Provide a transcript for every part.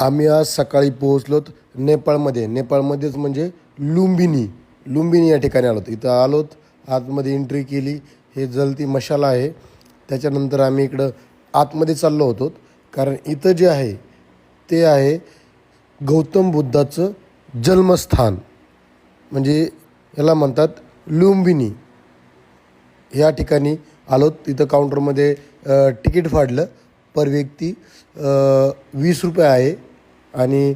आम्ही आज सकाळी पोहोचलोत नेपाळमध्ये. नेपाळमध्येच म्हणजे लुंबिनी लुंबिनी या ठिकाणी आलोत. इथं आलोत आतमध्ये एंट्री केली. हे जलती मशाला आहे. त्याच्यानंतर आम्ही इकडं आतमध्ये चाललो होतो. कारण इथं जे आहे ते आहे गौतम बुद्धाचं जन्मस्थान. म्हणजे याला म्हणतात लुंबिनी या ठिकाणी आलो तिथं काउंटरमध्ये तिकीट फाडलं. पर व्यक्ती वीस रुपये आहे. आणि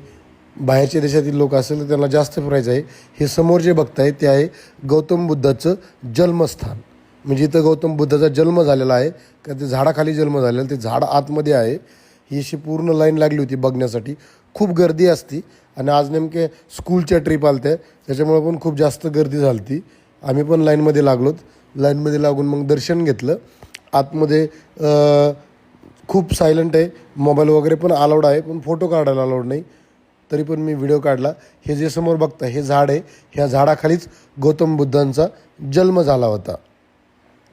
बाहेरच्या देशातील लोक असेल तर त्यांना जास्त प्राईज आहे. हे समोर जे बघताय ते आहे गौतम बुद्धाचं जन्मस्थान. म्हणजे इथं गौतम बुद्धाचा जन्म झालेला आहे. का ते झाडाखाली जन्म झालेला ते झाड आतमध्ये आहे. ही अशी पूर्ण लाईन लागली होती बघण्यासाठी. खूप गर्दी असती. आणि आज नेमके स्कूलच्या ट्रिप आलत्या. त्याच्यामुळे पण खूप जास्त गर्दी झाली आम्ही पण लाईनमध्ये लागलोत. लाईनमध्ये लागून मग दर्शन घेतलं. आतमध्ये खूप सायलंट आहे. मोबाईल वगैरे पण अलाउड आहे पण फोटो काढायला अलाउड नाही. तरी पण मी व्हिडिओ काढला. हे जे समोर बघता हे झाड आहे. ह्या झाडाखालीच गौतम बुद्धांचा जन्म झाला होता.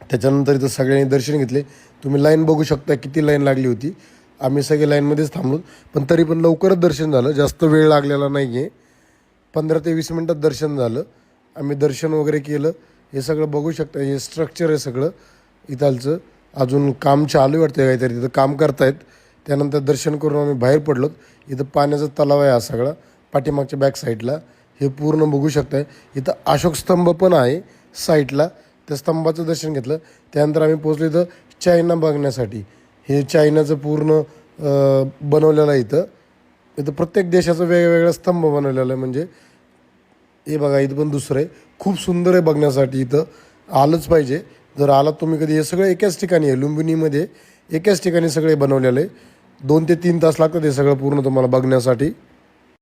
त्याच्यानंतर इथं सगळ्यांनी दर्शन घेतले. तुम्ही लाईन बघू शकता किती लाईन लागली होती. आम्ही सगळे लाईनमध्येच थांबलो. पण तरी पण लवकरच दर्शन झालं. जास्त वेळ लागलेला नाही आहे पंधरा ते वीस मिनटात दर्शन झालं. आम्ही दर्शन वगैरे केलं. हे सगळं बघू शकता. हे स्ट्रक्चर आहे सगळं. इथालचं. अजून काम चालू आहे वाटतं काहीतरी. तिथं काम करतायत. त्यानंतर दर्शन करून आम्ही बाहेर पडलो इथं पाण्याचा तलाव आहे हा सगळा पाठीमागच्या बॅक साईडला हे पूर्ण बघू शकताय. इथं अशोक स्तंभ पण आहे साईडला त्या स्तंभाचं दर्शन घेतलं. त्यानंतर आम्ही पोचलो इथं चायना बघण्यासाठी. हे चायनाचं पूर्ण बनवलेलं आहे इथं. इथं प्रत्येक देशाचं वेगवेगळा स्तंभ बनवलेला आहे. म्हणजे हे बघा इथं पण दुसरं आहे. खूप सुंदर आहे बघण्यासाठी इथं. आलंच पाहिजे. जर आलात तुम्ही कधी हे सगळं एकाच ठिकाणी आहे लुंबिनीमध्ये एकाच ठिकाणी सगळे बनवलेलं. आहे दोन ते तीन तास लागतात हे सगळं पूर्ण तुम्हाला बघण्यासाठी.